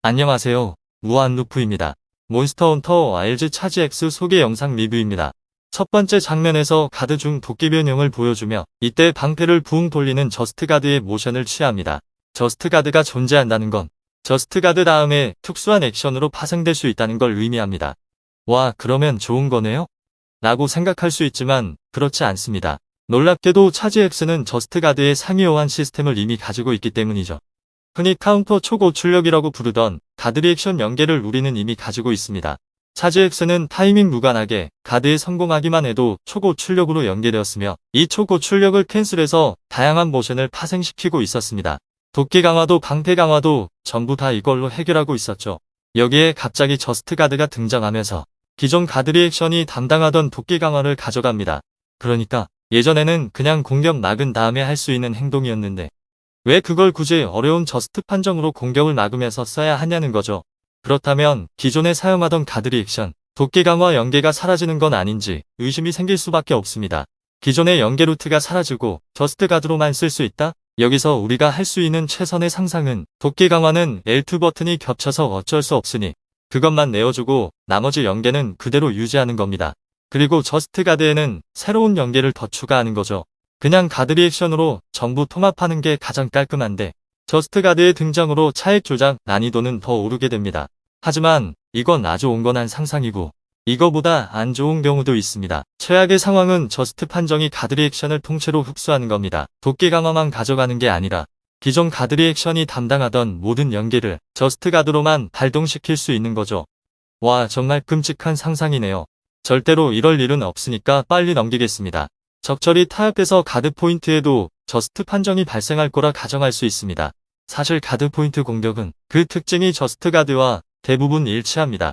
안녕하세요. 무한루프입니다. 몬스터 헌터 RG 차지 X 소개 영상 리뷰입니다. 첫 번째 장면에서 가드 중 도끼 변형을 보여주며 이때 방패를 붕 돌리는 저스트 가드의 모션을 취합니다. 저스트 가드가 존재한다는 건 저스트 가드 다음에 특수한 액션으로 파생될 수 있다는 걸 의미합니다. 와, 그러면 좋은 거네요? 라고 생각할 수 있지만 그렇지 않습니다. 놀랍게도 차지 X는 저스트 가드의 상위 호환 시스템을 이미 가지고 있기 때문이죠. 흔히 카운터 초고출력이라고 부르던 가드 리액션 연계를 우리는 이미 가지고 있습니다. 차지 X는 타이밍 무관하게 가드에 성공하기만 해도 초고출력으로 연계되었으며 이 초고출력을 캔슬해서 다양한 모션을 파생시키고 있었습니다. 도끼 강화도 방패 강화도 전부 다 이걸로 해결하고 있었죠. 여기에 갑자기 저스트 가드가 등장하면서 기존 가드 리액션이 담당하던 도끼 강화를 가져갑니다. 그러니까 예전에는 그냥 공격 막은 다음에 할 수 있는 행동이었는데 왜 그걸 굳이 어려운 저스트 판정으로 공격을 막으면서 써야 하냐는 거죠. 그렇다면 기존에 사용하던 가드 리액션, 도끼 강화 연계가 사라지는 건 아닌지 의심이 생길 수밖에 없습니다. 기존의 연계 루트가 사라지고 저스트 가드로만 쓸 수 있다? 여기서 우리가 할 수 있는 최선의 상상은 도끼 강화는 L2 버튼이 겹쳐서 어쩔 수 없으니 그것만 내어주고 나머지 연계는 그대로 유지하는 겁니다. 그리고 저스트 가드에는 새로운 연계를 더 추가하는 거죠. 그냥 가드 리액션으로 전부 통합하는 게 가장 깔끔한데 저스트 가드의 등장으로 차액 조작 난이도는 더 오르게 됩니다. 하지만 이건 아주 온건한 상상이고 이거보다 안 좋은 경우도 있습니다. 최악의 상황은 저스트 판정이 가드 리액션을 통째로 흡수하는 겁니다. 도끼 강화만 가져가는 게 아니라 기존 가드 리액션이 담당하던 모든 연계를 저스트 가드로만 발동시킬 수 있는 거죠. 와 정말 끔찍한 상상이네요. 절대로 이럴 일은 없으니까 빨리 넘기겠습니다. 적절히 타협해서 가드 포인트에도 저스트 판정이 발생할 거라 가정할 수 있습니다. 사실 가드 포인트 공격은 그 특징이 저스트 가드와 대부분 일치합니다.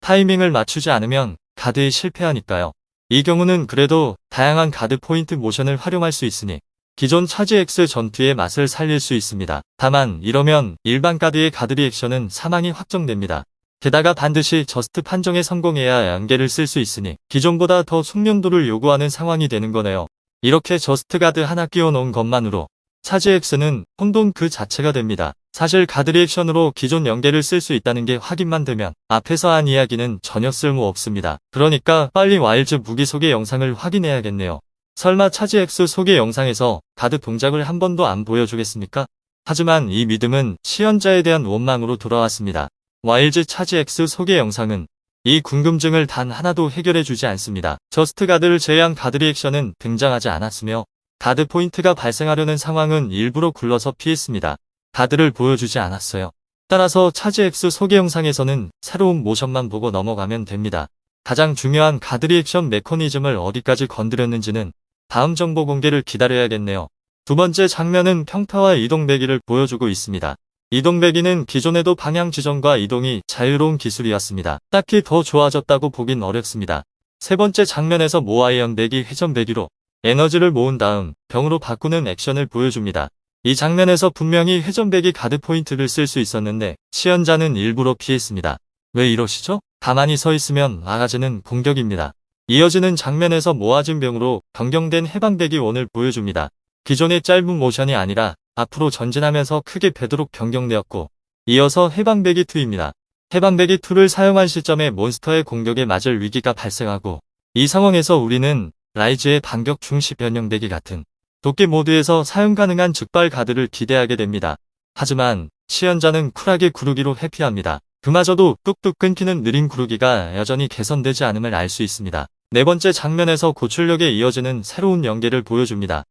타이밍을 맞추지 않으면 가드에 실패하니까요. 이 경우는 그래도 다양한 가드 포인트 모션을 활용할 수 있으니 기존 차지 X 전투의 맛을 살릴 수 있습니다. 다만 이러면 일반 가드의 가드 리액션은 사망이 확정됩니다. 게다가 반드시 저스트 판정에 성공해야 연계를 쓸 수 있으니 기존보다 더 숙련도를 요구하는 상황이 되는 거네요. 이렇게 저스트 가드 하나 끼워 놓은 것만으로 차지 X는 혼돈 그 자체가 됩니다. 사실 가드 리액션으로 기존 연계를 쓸 수 있다는 게 확인만 되면 앞에서 한 이야기는 전혀 쓸모 없습니다. 그러니까 빨리 와일즈 무기 소개 영상을 확인해야겠네요. 설마 차지 X 소개 영상에서 가드 동작을 한 번도 안 보여주겠습니까? 하지만 이 믿음은 시연자에 대한 원망으로 돌아왔습니다. 와일즈 차지 X 소개 영상은 이 궁금증을 단 하나도 해결해주지 않습니다. 저스트 가드를 제외한 가드 리액션은 등장하지 않았으며 가드 포인트가 발생하려는 상황은 일부러 굴러서 피했습니다. 가드를 보여주지 않았어요. 따라서 차지 X 소개 영상에서는 새로운 모션만 보고 넘어가면 됩니다. 가장 중요한 가드 리액션 메커니즘을 어디까지 건드렸는지는 다음 정보 공개를 기다려야겠네요. 두 번째 장면은 평타와 이동 배기를 보여주고 있습니다. 이동 배기는 기존에도 방향 지정과 이동이 자유로운 기술이었습니다. 딱히 더 좋아졌다고 보긴 어렵습니다. 세 번째 장면에서 모아이언 배기 회전 배기로 에너지를 모은 다음 병으로 바꾸는 액션을 보여줍니다. 이 장면에서 분명히 회전 배기 가드 포인트를 쓸 수 있었는데 시연자는 일부러 피했습니다. 왜 이러시죠? 가만히 서 있으면 나가지는 공격입니다. 이어지는 장면에서 모아진 병으로 변경된 해방배기 원을 보여줍니다. 기존의 짧은 모션이 아니라 앞으로 전진하면서 크게 배도록 변경되었고 이어서 해방배기 2입니다. 해방배기 2를 사용한 시점에 몬스터의 공격에 맞을 위기가 발생하고 이 상황에서 우리는 라이즈의 반격 중시 변형되기 같은 도끼 모드에서 사용 가능한 즉발 가드를 기대하게 됩니다. 하지만 시연자는 쿨하게 구르기로 회피합니다. 그마저도 뚝뚝 끊기는 느린 구르기가 여전히 개선되지 않음을 알 수 있습니다. 네 번째 장면에서 고출력에 이어지는 새로운 연계를 보여줍니다.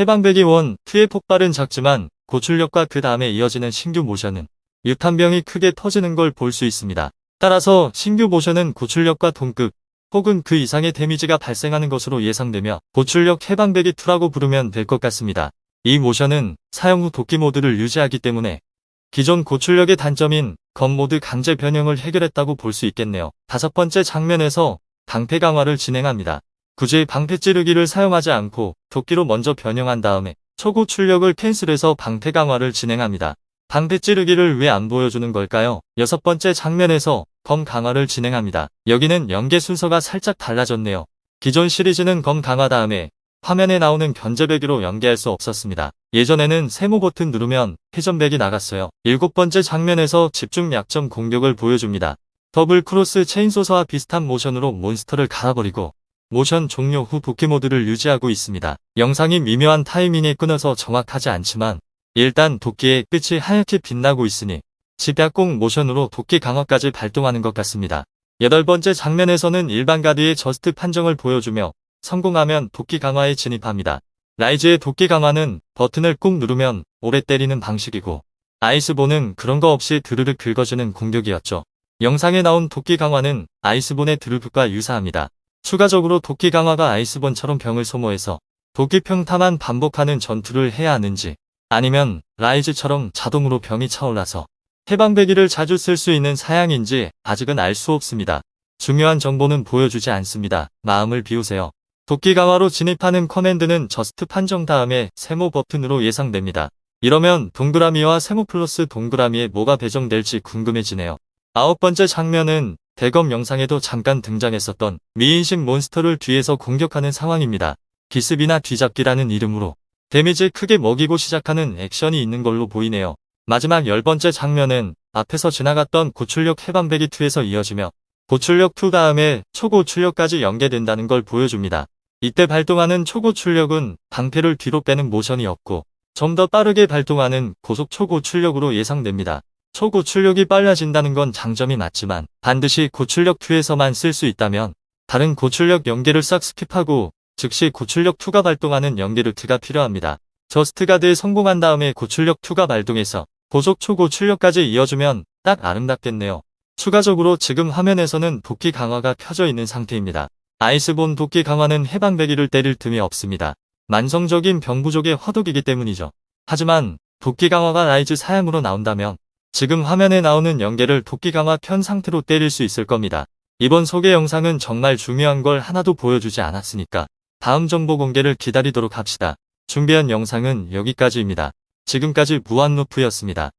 해방배기 원, 트의 폭발은 작지만 고출력과 그 다음에 이어지는 신규 모션은 유탄병이 크게 터지는 걸 볼 수 있습니다. 따라서 신규 모션은 고출력과 동급 혹은 그 이상의 데미지가 발생하는 것으로 예상되며 고출력 해방배기 2라고 부르면 될 것 같습니다. 이 모션은 사용 후 도끼 모드를 유지하기 때문에 기존 고출력의 단점인 겉모드 강제 변형을 해결했다고 볼 수 있겠네요. 다섯 번째 장면에서 방패 강화를 진행합니다. 굳이 방패 찌르기를 사용하지 않고 도끼로 먼저 변형한 다음에 초고 출력을 캔슬해서 방패 강화를 진행합니다. 방패 찌르기를 왜 안 보여주는 걸까요? 여섯 번째 장면에서 검 강화를 진행합니다. 여기는 연계 순서가 살짝 달라졌네요. 기존 시리즈는 검 강화 다음에 화면에 나오는 견제배기로 연계할 수 없었습니다. 예전에는 세모 버튼 누르면 회전백이 나갔어요. 일곱 번째 장면에서 집중 약점 공격을 보여줍니다. 더블 크로스 체인소서와 비슷한 모션으로 몬스터를 갈아버리고 모션 종료 후 복귀 모드를 유지하고 있습니다. 영상이 미묘한 타이밍에 끊어서 정확하지 않지만 일단 도끼의 끝이 하얗게 빛나고 있으니 집약공 모션으로 도끼 강화까지 발동하는 것 같습니다. 여덟 번째 장면에서는 일반 가드의 저스트 판정을 보여주며 성공하면 도끼 강화에 진입합니다. 라이즈의 도끼 강화는 버튼을 꾹 누르면 오래 때리는 방식이고 아이스본은 그런 거 없이 드르륵 긁어주는 공격이었죠. 영상에 나온 도끼 강화는 아이스본의 드르륵과 유사합니다. 추가적으로 도끼 강화가 아이스본처럼 병을 소모해서 도끼 평타만 반복하는 전투를 해야 하는지 아니면 라이즈처럼 자동으로 병이 차올라서 해방배기를 자주 쓸 수 있는 사양인지 아직은 알 수 없습니다. 중요한 정보는 보여주지 않습니다. 마음을 비우세요. 도끼 강화로 진입하는 커맨드는 저스트 판정 다음에 세모 버튼으로 예상됩니다. 이러면 동그라미와 세모 플러스 동그라미에 뭐가 배정될지 궁금해지네요. 아홉 번째 장면은 대검 영상에도 잠깐 등장했었던 미인식 몬스터를 뒤에서 공격하는 상황입니다. 기습이나 뒤잡기라는 이름으로 데미지 크게 먹이고 시작하는 액션이 있는 걸로 보이네요. 마지막 열 번째 장면은 앞에서 지나갔던 고출력 해방배기 2에서 이어지며 고출력 2 다음에 초고출력까지 연계된다는 걸 보여줍니다. 이때 발동하는 초고출력은 방패를 뒤로 빼는 모션이 없고 좀 더 빠르게 발동하는 고속 초고출력으로 예상됩니다. 초고출력이 빨라진다는 건 장점이 맞지만 반드시 고출력 2에서만 쓸 수 있다면 다른 고출력 연계를 싹 스킵하고 즉시 고출력 2가 발동하는 연계 루트가 필요합니다. 저스트가드에 성공한 다음에 고출력 2가 발동해서 고속 초고출력까지 이어주면 딱 아름답겠네요. 추가적으로 지금 화면에서는 도끼 강화가 켜져 있는 상태입니다. 아이스본 도끼 강화는 해방배기를 때릴 틈이 없습니다. 만성적인 병부족의 화독이기 때문이죠. 하지만 도끼 강화가 라이즈 사양으로 나온다면 지금 화면에 나오는 연계를 도끼 강화 편 상태로 때릴 수 있을 겁니다. 이번 소개 영상은 정말 중요한 걸 하나도 보여주지 않았으니까 다음 정보 공개를 기다리도록 합시다. 준비한 영상은 여기까지입니다. 지금까지 무한루프였습니다.